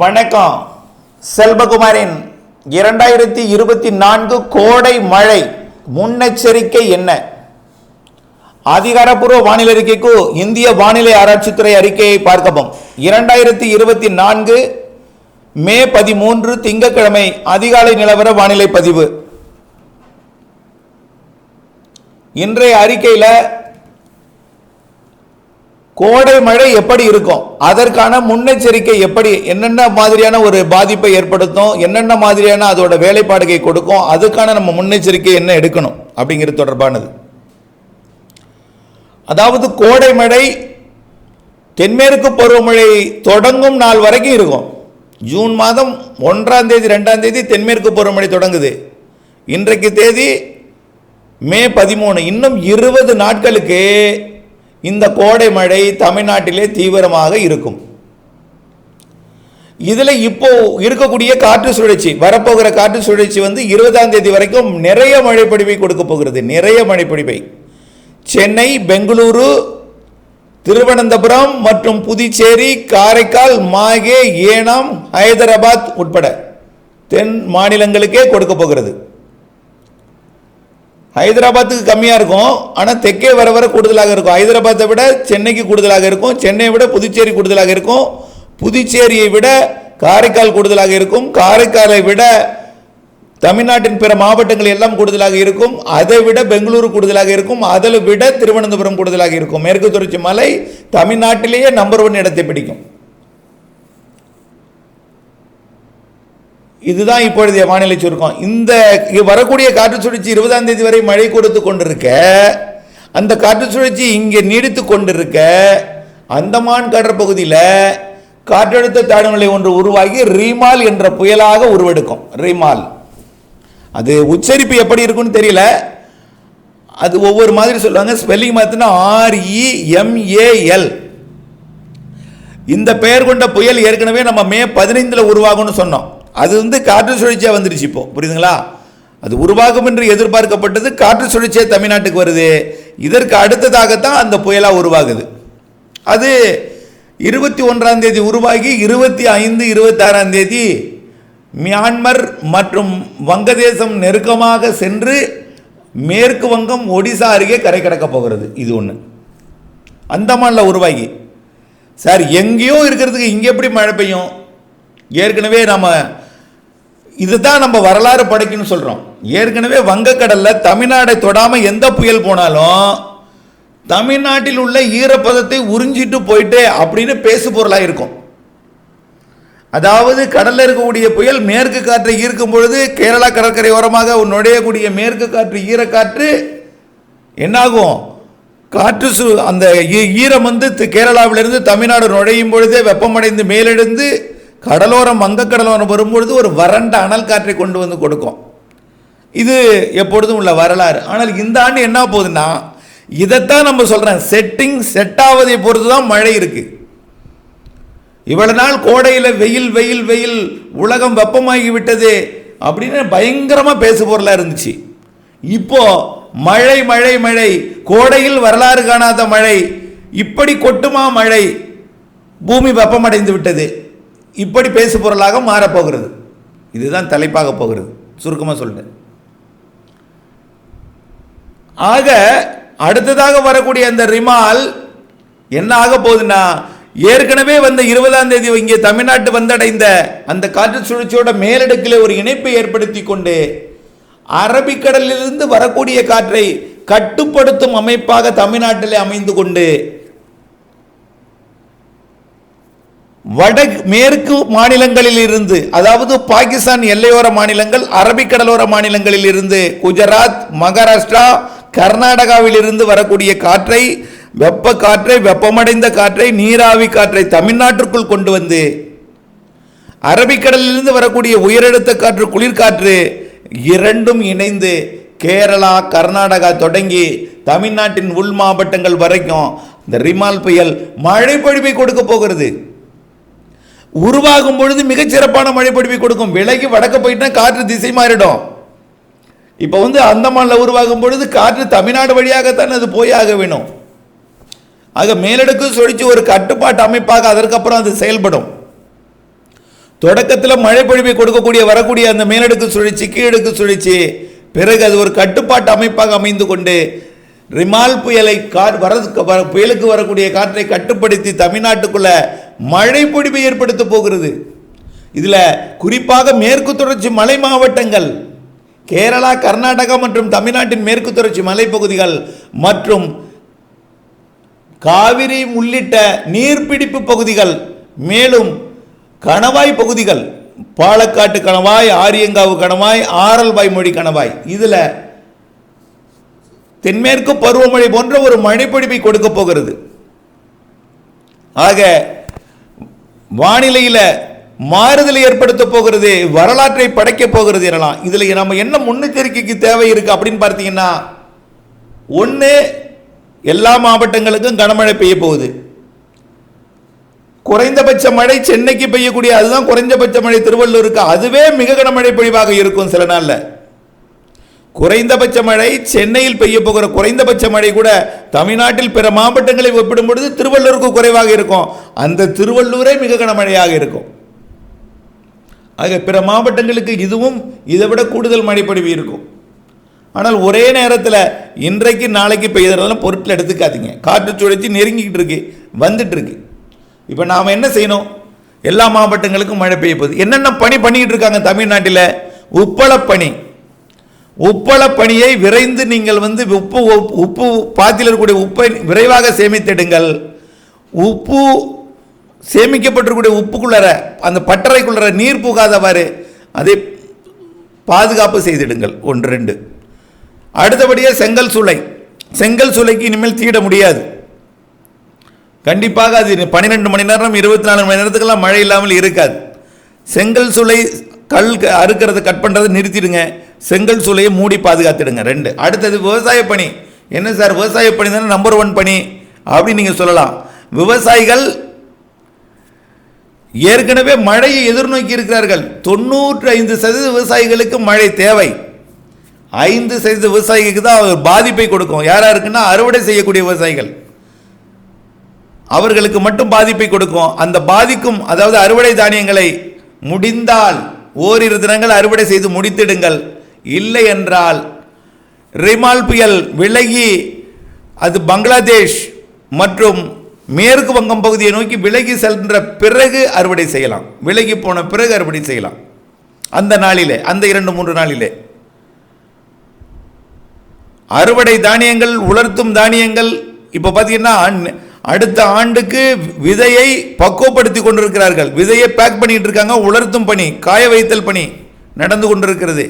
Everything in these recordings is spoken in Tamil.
வணக்கம். செல்வகுமாரின் இரண்டாயிரத்தி இருபத்தி நான்கு கோடை மழை முன்னெச்சரிக்கை என்ன? அதிகாரப்பூர்வ வானிலை அறிக்கைக்கு இந்திய வானிலை ஆராய்ச்சித்துறை அறிக்கையை பார்க்கவும். இரண்டாயிரத்தி இருபத்தி நான்கு மே பதிமூன்று திங்கட்கிழமை அதிகாலை நிலவர வானிலை பதிவு. இன்றைய அறிக்கையில் கோடை மழை எப்படி இருக்கும்? அதற்கான முன்னெச்சரிக்கை எப்படி? என்னென்ன மாதிரியான ஒரு பாதிப்பை ஏற்படுத்தும்? என்னென்ன மாதிரியான அதோட வேலைப்பாடுகை கொடுக்கும்? அதுக்கான நம்ம முன்னெச்சரிக்கை என்ன எடுக்கணும்? அப்படிங்கிறது தொடர்பானது. அதாவது கோடை மழை தென்மேற்கு பருவமழை தொடங்கும் நாள் வரைக்கும் இருக்கும். ஜூன் மாதம் ஒன்றாம் தேதி ரெண்டாம் தேதி தென்மேற்கு பருவமழை தொடங்குது. இன்றைக்கு தேதி மே பதிமூணு. இன்னும் இருபது நாட்களுக்கு இந்த கோடை மழை தமிழ்நாட்டிலே தீவிரமாக இருக்கும். இதில் இப்போ இருக்கக்கூடிய காற்று சுழற்சி வரப்போகிற காற்று சுழற்சி வந்து இருபதாம் தேதி வரைக்கும் நிறைய மழைப்பொழிவை கொடுக்க போகிறது நிறைய மழைப்பொழிவை. சென்னை பெங்களூரு திருவனந்தபுரம் மற்றும் புதுச்சேரி காரைக்கால் மாகே ஏனாம் ஹைதராபாத் உட்பட தென் மாநிலங்களுக்கே கொடுக்க போகிறது. ஹைதராபாத்துக்கு கம்மியாக இருக்கும். ஆனால் தெற்கே வர வர கூடுதலாக இருக்கும். ஹைதராபாத்தை விட சென்னைக்கு கூடுதலாக இருக்கும். சென்னையை விட புதுச்சேரி கூடுதலாக இருக்கும். புதுச்சேரியை விட காரைக்கால் கூடுதலாக இருக்கும். காரைக்காலை விட தமிழ்நாட்டின் பிற மாவட்டங்கள் எல்லாம் கூடுதலாக இருக்கும். அதை விட பெங்களூரு கூடுதலாக இருக்கும். அதில் விட திருவனந்தபுரம் கூடுதலாக இருக்கும். மேற்கு தொடர்ச்சி மலை தமிழ்நாட்டிலேயே நம்பர் ஒன் இடத்தை பிடிக்கும். இதுதான் இப்பொழுதைய வானிலை சுருக்கம். இந்த வரக்கூடிய காற்று சுழற்சி இருபதாம் தேதி வரை மழை கொடுத்து கொண்டிருக்க அந்த காற்று சுழற்சி இங்கே நீடித்து கொண்டிருக்க அந்தமான் கடற்பகுதியில் காற்றழுத்த தாழ்நிலை ஒன்று உருவாகி ரீமால் என்ற புயலாக உருவெடுக்கும். ரீமால். அது உச்சரிப்பு எப்படி இருக்குன்னு தெரியல. அது ஒவ்வொரு மாதிரி சொல்லுவாங்க. ஸ்பெல்லிங் பார்த்தீங்கன்னா ஆர்இஎம்ஏஎல் இந்த பெயர் கொண்ட புயல் ஏற்கனவே நம்ம மே பதினைந்தில் உருவாகும்னு சொன்னோம். அது வந்து காற்று சுழற்சியாக வந்துருச்சு இப்போ. புரியுதுங்களா? அது உருவாகும் என்று எதிர்பார்க்கப்பட்டது காற்று சுழற்சியாக தமிழ்நாட்டுக்கு வருது. இதற்கு அடுத்ததாகத்தான் அந்த புயலாக உருவாகுது. அது இருபத்தி ஒன்றாம் தேதி உருவாகி இருபத்தி ஐந்து இருபத்தாறாம் தேதி மியான்மர் மற்றும் வங்கதேசம் நெருக்கமாக சென்று மேற்கு வங்கம் ஒடிசா அருகே கரை கடக்கப் போகிறது. இது ஒன்று அந்தமானில் உருவாகி. சார் எங்கேயோ இருக்கிறதுக்கு இங்கே எப்படி மழை பெய்யும்? ஏற்கனவே நம்ம இதுதான் நம்ம வரலாறு படைக்குன்னு சொல்கிறோம் ஏற்கனவே வங்கக்கடலில் தமிழ்நாடை தொடாமல் எந்த புயல் போனாலும் தமிழ்நாட்டில் உள்ள ஈரப்பதத்தை உறிஞ்சிட்டு போயிட்டு அப்படின்னு பேசு பொருளாக இருக்கும். அதாவது கடலில் இருக்கக்கூடிய புயல் மேற்கு காற்றை ஈர்க்கும் பொழுது கேரளா கடற்கரை ஓரமாக நுழையக்கூடிய மேற்கு காற்று ஈரக்காற்று என்னாகும்? காற்று சு அந்த ஈ- ஈரம் வந்து கேரளாவிலிருந்து தமிழ்நாடு நுழையும் பொழுதே வெப்பமடைந்து மேலெழுந்து கடலோரம் வங்கக்கடலோரம் வரும்பொழுது ஒரு வறண்ட அனல் காற்றை கொண்டு வந்து கொடுக்கும். இது எப்பொழுதும் உள்ள வரலாறு. ஆனால் இந்த ஆண்டு என்ன போகுதுன்னா இதைத்தான் நம்ம சொல்கிறேன் செட்டிங் செட் ஆவதை பொறுத்து தான் மழை இருக்குது இவ்வளவு நாள் கோடையில் வெயில் வெயில் வெயில் உலகம் வெப்பமாகி விட்டது அப்படின்னு பயங்கரமாக பேசு பொருளாக இருந்துச்சு. இப்போ மழை மழை மழை கோடையில் வரலாறு காணாத மழை இப்படி கொட்டுமா மழை பூமி வெப்பமடைந்து விட்டது. இப்படி பேசு பொருளாக மாறப்போகிறது. இதுதான் தலைப்பாக போகிறது. சுருக்கமாக சொல்லிட்டேன். ஆக அடுத்ததாக வரக்கூடிய அந்த ரிமால் என்ன ஆக போகுதுன்னா ஏற்கனவே வந்த இருபதாம் தேதி இங்கே தமிழ்நாட்டு வந்தடைந்த அந்த காற்று சுழற்சியோட மேலடுக்கில் ஒரு இணைப்பை ஏற்படுத்தி கொண்டு அரபிக்கடலிலிருந்து வரக்கூடிய காற்றை கட்டுப்படுத்தும் அமைப்பாக தமிழ்நாட்டிலே அமைந்து கொண்டு வட மேற்கு மாநிலங்களில் இருந்து அதாவது பாகிஸ்தான் எல்லையோர மாநிலங்கள் அரபிக்கடலோர மாநிலங்களில் இருந்து குஜராத் மகாராஷ்டிரா கர்நாடகாவில் இருந்து வரக்கூடிய காற்றை வெப்ப காற்றை வெப்பமடைந்த காற்றை நீராவி காற்றை தமிழ்நாட்டிற்குள் கொண்டு வந்து அரபிக்கடலிலிருந்து வரக்கூடிய உயரழுத்த காற்று குளிர்காற்று இரண்டும் இணைந்து கேரளா கர்நாடகா தொடங்கி தமிழ்நாட்டின் உள் மாவட்டங்கள் வரைக்கும் இந்த ரிமால் புயல் மழை பொழிவை கொடுக்க போகிறது. உருவாகும் பொழுது மிகச்சிறப்பான மழை கொடுக்கும். விலைக்கு வடக்க போயிட்டா காற்று திசை மாறிடும். இப்போ வந்து அந்தமானில் உருவாகும் பொழுது காற்று தமிழ்நாடு வழியாகத்தான் அது போய் ஆக வேணும். ஆக மேலடுக்கு சுழற்சி ஒரு கட்டுப்பாட்டு அமைப்பாக அதற்கப்புறம் அது செயல்படும். தொடக்கத்தில் மழை பொழிவை கொடுக்கக்கூடிய வரக்கூடிய அந்த மேலடுக்கு சுழற்சி கீழடுக்கு சுழற்சி பிறகு அது ஒரு கட்டுப்பாட்டு அமைப்பாக அமைந்து கொண்டு ரிமால் புயலை கா வரதுக்கு வர புயலுக்கு வரக்கூடிய காற்றை கட்டுப்படுத்தி தமிழ்நாட்டுக்குள்ளே மழை பொழிவை ஏற்படுத்த போகிறது. இதில் குறிப்பாக மேற்கு தொடர்ச்சி மலை மாவட்டங்கள் கேரளா கர்நாடகா மற்றும் தமிழ்நாட்டின் மேற்கு தொடர்ச்சி மலைப்பகுதிகள் மற்றும் காவிரி உள்ளிட்ட நீர்பிடிப்பு பகுதிகள் மேலும் கணவாய் பகுதிகள் பாலக்காட்டு கணவாய் ஆரியங்காவு கணவாய் ஆரல்வாய் மொழி கணவாய். இதில் தென்மேற்கு பருவமழை போன்ற ஒரு மழைப்பொழிவை கொடுக்க போகிறது. ஆக வானிலையில் மாறுதலை ஏற்படுத்த போகிறது வரலாற்றை படைக்க போகிறது எனலாம். இதில் நம்ம என்ன முன்னெச்சரிக்கைக்கு தேவை இருக்கு அப்படின்னு பார்த்தீங்கன்னா ஒன்று எல்லா மாவட்டங்களுக்கும் கனமழை பெய்ய போகுது. குறைந்தபட்ச மழை சென்னைக்கு பெய்யக்கூடிய அதுதான் குறைந்தபட்ச மழை திருவள்ளூருக்கு அதுவே மிக கனமழை பொழிவாக இருக்கும் சில நாளில். குறைந்தபட்ச மழை சென்னையில் பெய்ய போகிற குறைந்தபட்ச மழை கூட தமிழ்நாட்டில் பிற மாவட்டங்களை ஒப்பிடும் பொழுது திருவள்ளூருக்கு குறைவாக இருக்கும். அந்த திருவள்ளூரே மிக கனமழையாக இருக்கும். ஆக பிற மாவட்டங்களுக்கு இதுவும் இதை விட கூடுதல் மழைப்பொழிவு இருக்கும். ஆனால் ஒரே நேரத்தில் இன்றைக்கு நாளைக்கு பெய்யறதெல்லாம் பொருட்கள் எடுத்துக்காதீங்க. காற்று சுழற்சி நெருங்கிக்கிட்டு இருக்கு வந்துட்டு இருக்கு. இப்போ நாம் என்ன செய்யணும்? எல்லா மாவட்டங்களுக்கும் மழை பெய்ய போகுது. என்னென்ன பணி பண்ணிக்கிட்டு இருக்காங்க தமிழ்நாட்டில்? உப்பளப் உப்பள பணியை விரைந்து நீங்கள் வந்து உப்பு உப்பு பாத்தியில் இருக்கக்கூடிய உப்பை விரைவாக சேமித்திடுங்கள். உப்பு சேமிக்கப்பட்டிருக்கக்கூடிய உப்புக்குள்ளற அந்த பட்டறைக்குள்ளற நீர் புகாதவாறு அதை பாதுகாப்பு செய்திடுங்கள். ஒன்று ரெண்டு. அடுத்தபடியாக செங்கல் சூளை. செங்கல் சூளைக்கு இனிமேல் தீட முடியாது. கண்டிப்பாக அது பன்னிரெண்டு மணி நேரம் இருபத்தி நாலு மணி நேரத்துக்கெல்லாம் மழை இல்லாமல் இருக்காது. செங்கல் சூளை கல் க- அறுக்கிறத கட் பண்ணுறதை நிறுத்திடுங்க. செங்கல் சூளையை மூடி பாதுகாத்துடுங்க. ரெண்டு. அடுத்தது விவசாய பணி. என்ன சார்? விவசாய பணி தானே நம்பர் ஒன் பணி? அப்படின்னு நீங்கள் சொல்லலாம். விவசாயிகள் ஏற்கனவே மழையை எதிர்நோக்கி இருக்கிறார்கள். தொண்ணூற்று ஐந்து சதவீத விவசாயிகளுக்கு மழை தேவை. ஐந்து சதவீத விவசாயிகளுக்கு தான் அவர் பாதிப்பை கொடுக்கும். யாராக இருக்குன்னா அறுவடை செய்யக்கூடிய விவசாயிகள். அவர்களுக்கு மட்டும் பாதிப்பை கொடுக்கும். அந்த பாதிக்கும் அதாவது அறுவடை தானியங்களை முடிந்தால் ஓரிரு தினங்கள் அறுவடை செய்து முடித்திடுங்கள். இல்லை என்றால் ரிமால் புயல் விலகி அது பங்களாதேஷ் மற்றும் மேற்கு வங்கம் பகுதியை நோக்கி விலகி சென்ற பிறகு அறுவடை செய்யலாம். விலகி போன பிறகு அறுவடை செய்யலாம். அந்த நாளிலே அந்த இரண்டு மூன்று நாளிலே. அறுவடை தானியங்கள் உலர்த்தும் தானியங்கள் இப்போ பார்த்தீங்கன்னா அடுத்த ஆண்டுக்கு விதையை பக்குவப்படுத்தி கொண்டிருக்கிறார்கள். விதையை பேக் பண்ணிட்டு இருக்காங்க உலர்த்தும் பணி காய வைத்தல் பணி நடந்து கொண்டிருக்கிறது.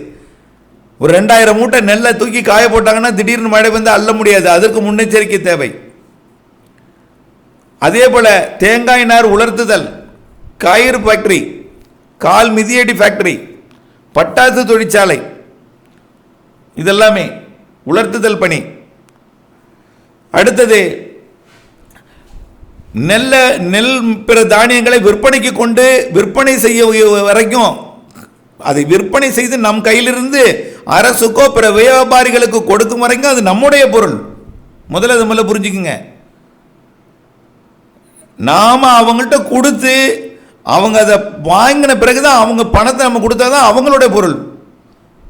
ஒரு ரெண்டாயிரம் மூட்டை நெல்லை தூக்கி காய போட்டாங்கன்னா திடீர்னு மழை வந்து அள்ள முடியாது. அதற்கு முன்னெச்சரிக்கை தேவை. அதே போல் தேங்காய் நார் உலர்த்துதல் காயிறு ஃபேக்டரி கால் மிதியடி ஃபேக்டரி பட்டாசு தொழிற்சாலை இதெல்லாமே உலர்த்துதல் பணி. அடுத்தது நெல்ல நெல் பிற தானியங்களை விற்பனைக்கு கொண்டு விற்பனை செய்ய வரைக்கும் அதை விற்பனை செய்து நம் கையிலிருந்து அரசுக்கோ பிற வியாபாரிகளுக்கு கொடுக்கும் வரைக்கும் அது நம்முடைய பொருள். முதல்ல அது முதல்ல புரிஞ்சுக்குங்க. நாம் அவங்கள்ட்ட கொடுத்து அவங்க அதை வாங்கின பிறகுதான் அவங்க பணத்தை நம்ம கொடுத்தாதான் அவங்களுடைய பொருள்.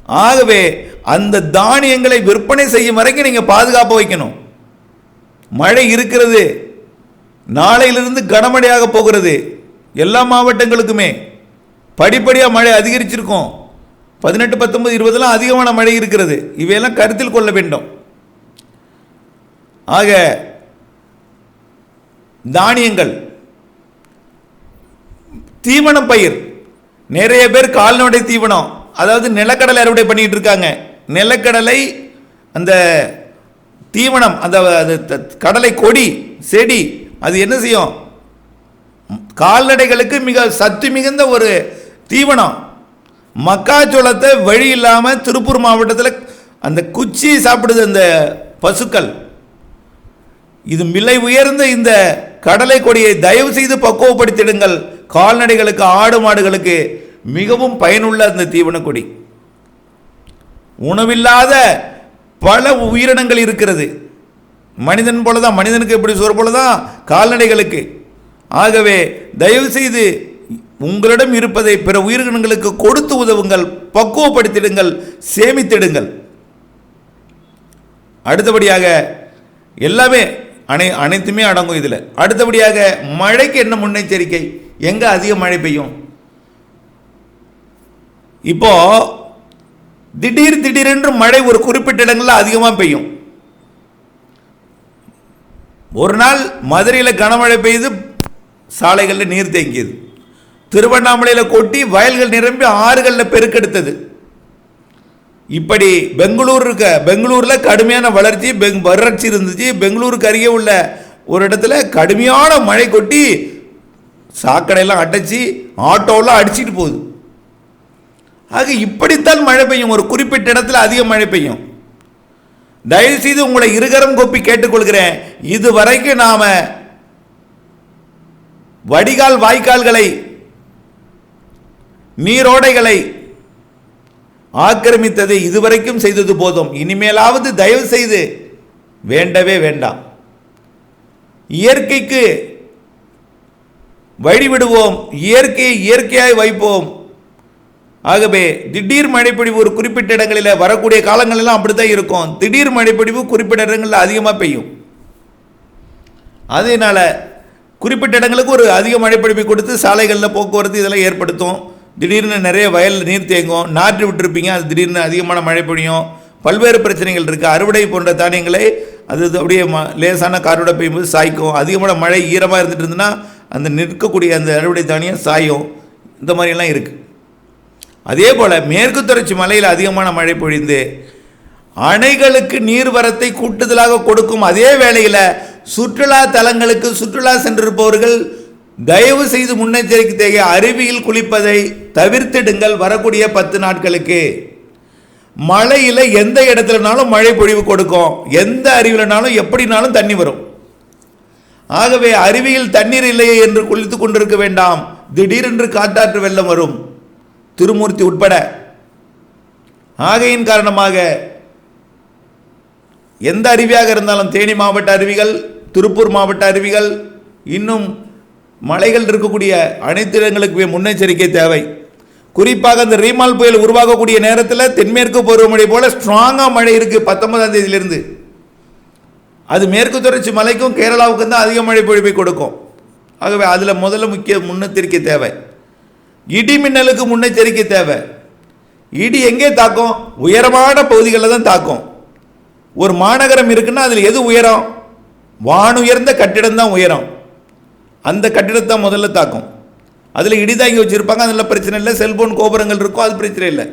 ஆகவே அந்த தானியங்களை விற்பனை செய்யும் வரைக்கும் நீங்கள் பாதுகாப்பு வைக்கணும். மழை இருக்கிறது. நாளையிலிருந்து கனமழையாக போகிறது. எல்லா மாவட்டங்களுக்குமே. படிப்படியாக மழை அதிகரிச்சிருக்கோம். பதினெட்டு பத்தொன்பது இருபதுலாம் அதிகமான மழை இருக்கிறது. இவையெல்லாம் கருத்தில் கொள்ள வேண்டும். ஆக தானியங்கள் தீவனம் பயிர். நிறைய பேர் கால்நடை தீவனம் அதாவது நிலக்கடலை அறுவடை பண்ணிட்டு இருக்காங்க. நிலக்கடலை அந்த தீவனம் அந்த அது த- கடலை கொடி செடி அது என்ன செய்யும்? கால்நடைகளுக்கு மிக சத்து மிகுந்த ஒரு தீவனம். மக்காச்சோளத்தை வழி இல்லாமல் திருப்பூர் மாவட்டத்தில் அந்த குச்சி சாப்பிடுது அந்த பசுக்கள். இது விலை உயர்ந்த இந்த கடலை கொடியை தயவு செய்து பக்குவப்படுத்திடுங்கள். கால்நடைகளுக்கு ஆடு மாடுகளுக்கு மிகவும் பயனுள்ள அந்த தீவன கொடி. உணவில்லாத பல உயிரினங்கள் இருக்கிறது. மனிதன் போல தான் மனிதனுக்கு எப்படி சோறு போல தான் கால்நடைகளுக்கு. ஆகவே தயவு செய்து உங்களிடம் இருப்பதை பிற உயிரினங்களுக்கு கொடுத்து உதவுங்கள் பக்குவப்படுத்திடுங்கள் சேமித்திடுங்கள். அடுத்தபடியாக எல்லாமே அனை அனைத்துமே அடங்கும் இதில். அடுத்தபடியாக மழைக்கு என்ன முன்னெச்சரிக்கை? எங்கே அதிக மழை பெய்யும்? இப்போ திடீர் திடீரென்று மழை ஒரு குறிப்பிட்ட இடங்களில் அதிகமாக பெய்யும். ஒரு நாள் மதுரையில் கனமழை பெய்து சாலைகளில் நீர் தேங்கியது. திருவண்ணாமலையில் கொட்டி வயல்கள் நிரம்பி ஆறுகளில் பெருக்கெடுத்தது. இப்படி பெங்களூர் இருக்க பெங்களூரில் கடுமையான வளர்ச்சி பெங் வறட்சி இருந்துச்சு. பெங்களூருக்கு அருகே உள்ள ஒரு இடத்துல கடுமையான மழை கொட்டி சாக்கடையெல்லாம் அடைச்சி ஆட்டோலாம் அடிச்சிட்டு போகுது. ஆக இப்படித்தான் மழை பெய்யும். ஒரு குறிப்பிட்ட இடத்துல அதிக மழை பெய்யும். தயவுசெய்து உங்களை இருகரம் கொப்பி கேட்டுக்கொள்கிறேன். இது வரைக்கும் நாம் வடிகால் வாய்க்கால்களை நீரோடைகளை ஆக்கிரமித்ததை இதுவரைக்கும் செய்தது போதும். இனிமேலாவது தயவு செய்து வேண்டவே வேண்டாம். இயற்கைக்கு வழிவிடுவோம். இயற்கையை இயற்கையாய் வைப்போம். ஆகவே திடீர் மழைப்பிடிவு ஒரு குறிப்பிட்ட இடங்களில் வரக்கூடிய காலங்களெல்லாம் அப்படித்தான் இருக்கும். திடீர் மழைப்பிடிவு குறிப்பிட்ட இடங்களில் அதிகமாக பெய்யும். அதனால குறிப்பிட்ட இடங்களுக்கு ஒரு அதிக மழைப்பொழிவை கொடுத்து சாலைகளில் போக்குவரத்து இதெல்லாம் ஏற்படுத்தும். திடீர்னு நிறைய வயல் நீர் தேங்கும் நாற்று விட்டுருப்பீங்க அது திடீர்னு அதிகமான மழை பொழியும். பல்வேறு பிரச்சனைகள் இருக்குது அறுவடை போன்ற தானியங்களை அது அப்படியே ம லேசான காரோட பெய்யும்போது சாய்க்கும். அதிகமான மழை ஈரமாக இருந்துட்டு இருந்துன்னா அந்த நிற்கக்கூடிய அந்த அறுவடை தானியம் சாயும். இந்த மாதிரியெல்லாம் இருக்குது அதே போல் மேற்கு தொடர்ச்சி மலையில் அதிகமான மழை பொழிந்து அணைகளுக்கு நீர்வரத்தை கூட்டுதலாக கொடுக்கும் அதே வேளையில் சுற்றுலா தலங்களுக்கு சுற்றுலா சென்றிருப்பவர்கள் தயவு செய்து முன்னெச்சரிக்கை தேவை அருவியில் குளிப்பதை தவிர்த்திடுங்கள் வரக்கூடிய பத்து நாட்களுக்கு. மழையில் எந்த இடத்துலனாலும் மழை பொழிவு கொடுக்கும். எந்த அருவிலனாலும் எப்படினாலும் தண்ணி வரும். ஆகவே அருவியில் தண்ணீர் இல்லையே என்று குளித்து கொண்டிருக்க வேண்டாம். திடீரென்று காட்டாற்று வெள்ளம் வரும். திருமூர்த்தி உட்பட. ஆகையின் காரணமாக எந்த அருவியாக இருந்தாலும் தேனி மாவட்ட அருவிகள் திருப்பூர் மாவட்ட அருவிகள் இன்னும் மலைகள் இருக்கக்கூடிய அனைத்து இடங்களுக்குமே முன்னெச்சரிக்கை தேவை. குறிப்பாக அந்த ரீமால் புயல் உருவாகக்கூடிய நேரத்தில் தென்மேற்கு பருவமழை போல ஸ்ட்ராங்காக மழை இருக்குது பத்தொன்பதாம் தேதியிலிருந்து. அது மேற்கு தொடர்ச்சி மலைக்கும் கேரளாவுக்கும் தான் அதிக மழை பொழிவை கொடுக்கும். ஆகவே அதில் முதல்ல முக்கிய முன்னெச்சரிக்கை தேவை. இடி மின்னலுக்கு முன்னெச்சரிக்கை தேவை. இடி எங்கே தாக்கும்? உயரமான பகுதிகளில் தான் தாக்கும். ஒரு மாநகரம் இருக்குன்னா அதில் எது உயரம்? வானுயர்ந்த கட்டிடம் தான் உயரம். அந்த கட்டிடத்தை முதல்ல தாக்கும். அதில் இடி தாங்கி வச்சுருப்பாங்க அதில் பிரச்சனை இல்லை. செல்போன் கோபுரங்கள் இருக்கும் அது பிரச்சனை இல்லை.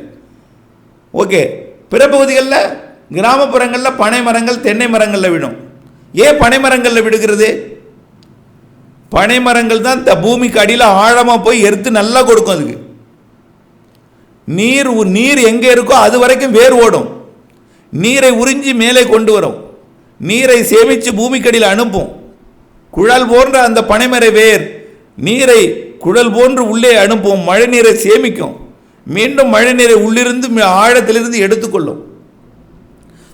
ஓகே. பிற பகுதிகளில் கிராமப்புறங்களில் பனை மரங்கள் தென்னை மரங்களில் விடும் ஏன் பனை மரங்களில் விடுகிறது பனை மரங்கள் தான் இந்த பூமிக்கு அடியில் ஆழமாக போய் எடுத்து நல்லா கொடுக்கும் அதுக்கு. நீர் உ- நீர் எங்கே இருக்கோ அது வரைக்கும் வேர் ஓடும். நீரை உறிஞ்சி மேலே கொண்டு வரும். நீரை சேமித்து பூமிக்கடியில் அனுப்பும். குழல் போன்ற அந்த பனைமர வேர் நீரை குழல் போன்று உள்ளே அனுப்பும் மழை நீரை சேமிக்கும். மீண்டும் மழை நீரை உள்ளிருந்து மி- ஆழத்திலிருந்து எடுத்துக்கொள்ளும்.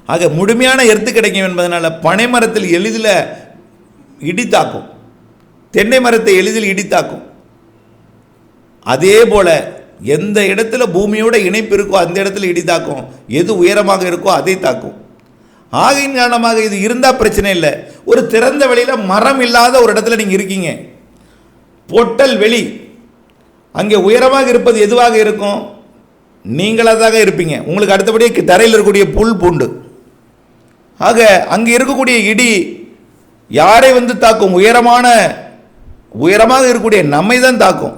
ஆக முழுமையான எர்த்து கிடைக்கும் என்பதனால் பனைமரத்தில் எளிதில் இடி தாக்கும் தென்னை மரத்தை எளிதில் இடித்தாக்கும். அதே போல எந்த இடத்துல பூமியோட இணைப்பு இருக்கோ அந்த இடத்துல இடி தாக்கும் எது உயரமாக இருக்கோ அதை தாக்கும். ஆகையின் காரணமாக இது இருந்தால் பிரச்சனை இல்லை. ஒரு திறந்த வெளியில் மரம் இல்லாத ஒரு இடத்துல நீங்கள் இருக்கீங்க. பொட்டல் வெளி. அங்கே உயரமாக இருப்பது எதுவாக இருக்கும்? நீங்களாக இருப்பீங்க. உங்களுக்கு அடுத்தபடியே தரையில் இருக்கக்கூடிய புல் பூண்டு. ஆக அங்கே இருக்கக்கூடிய இடி யாரை வந்து தாக்கும்? உயரமான உயரமாக இருக்கக்கூடிய நம்மை தான் தாக்கும்.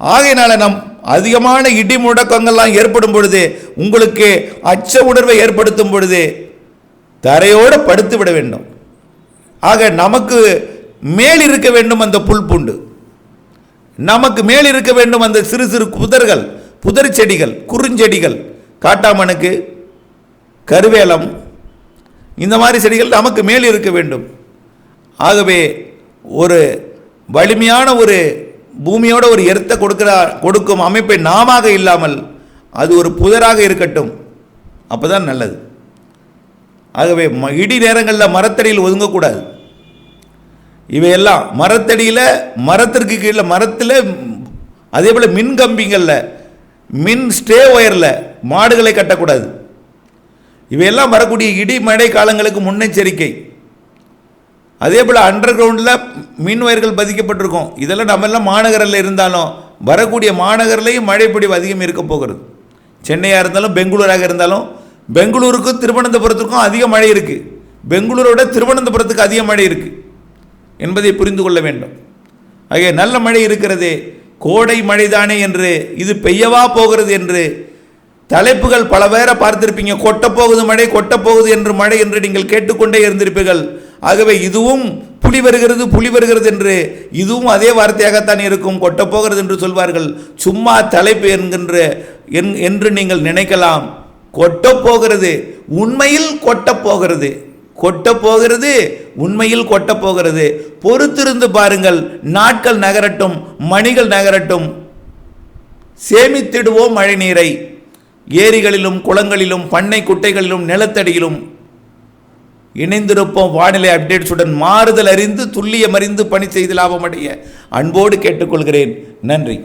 ஆகையினால நம் அதிகமான இடி முழக்கங்கள்லாம் ஏற்படும் பொழுது உங்களுக்கு அச்ச உணர்வை ஏற்படுத்தும் பொழுது தரையோடு படுத்து விட வேண்டும். ஆக நமக்கு மேல் இருக்க வேண்டும் அந்த புல் பூண்டு. நமக்கு மேல் இருக்க வேண்டும் அந்த சிறு சிறு புதர்கள் புதர் செடிகள் குறுஞ்செடிகள் காட்டாமனுக்கு கருவேலம் இந்த மாதிரி செடிகள் நமக்கு மேல் இருக்க வேண்டும். ஆகவே ஒரு வலிமையான ஒரு பூமியோட ஒரு எர்த்தை கொடுக்கிற கொடுக்கும் அமைப்பை நாமாக இல்லாமல் அது ஒரு புதராக இருக்கட்டும். அப்போ தான் நல்லது. ஆகவே ம இடி நேரங்களில் மரத்தடியில் ஒதுங்கக்கூடாது. இவையெல்லாம் மரத்தடியில் மரத்திற்கு கீழே மரத்தில் அதே போல் மின் கம்பிகளில் மின் ஸ்டே ஒயரில் மாடுகளை கட்டக்கூடாது. இவையெல்லாம் வரக்கூடிய இடி மழை காலங்களுக்கு முன்னெச்சரிக்கை. அதே போல் அண்டர் கிரவுண்டில் மின் ஒயர்கள் பதிக்கப்பட்டிருக்கும். இதெல்லாம் நம்ம எல்லாம் மாநகரில் இருந்தாலும் வரக்கூடிய மாநகரிலையும் மழைப்பொழிவு அதிகம் இருக்க போகிறது. சென்னையாக இருந்தாலும் பெங்களூராக இருந்தாலும் பெங்களூருக்கும் திருவனந்தபுரத்துக்கும் அதிக மழை இருக்குது பெங்களூரோட திருவனந்தபுரத்துக்கு அதிக மழை இருக்குது என்பதை புரிந்து கொள்ள வேண்டும். ஆகிய நல்ல மழை இருக்கிறது கோடை மழைதானே என்று இது பெய்யவா போகிறது என்று தலைப்புகள் பல பேரை பார்த்திருப்பீங்க. கொட்ட போகுது மழை கொட்ட போகுது என்று மழை என்று நீங்கள் கேட்டுக்கொண்டே இருந்திருப்பீர்கள். ஆகவே இதுவும் புலி வருகிறது புலி வருகிறது என்று இதுவும் அதே வார்த்தையாகத்தான் இருக்கும். கொட்ட போகிறது என்று சொல்வார்கள். சும்மா தலைப்பு என்கின்ற என்- என்று நீங்கள் நினைக்கலாம். கொட்ட போகிறது. உண்மையில் கொட்டப் போகிறது. கொட்ட போகிறது உண்மையில் கொட்டப் போகிறது. பொறுத்திருந்து பாருங்கள் நாட்கள் நகரட்டும் மணிகள் நகரட்டும். சேமித்திடுவோம் மழை நீரை ஏரிகளிலும் குளங்களிலும் பண்ணை குட்டைகளிலும் நிலத்தடியிலும். இணைந்திருப்போம் வானிலை அப்டேட்ஸுடன் மாறுதல் அறிந்து துல்லியம் அறிந்து பணி செய்து லாபமடைய அன்போடு கேட்டுக்கொள்கிறேன். நன்றி.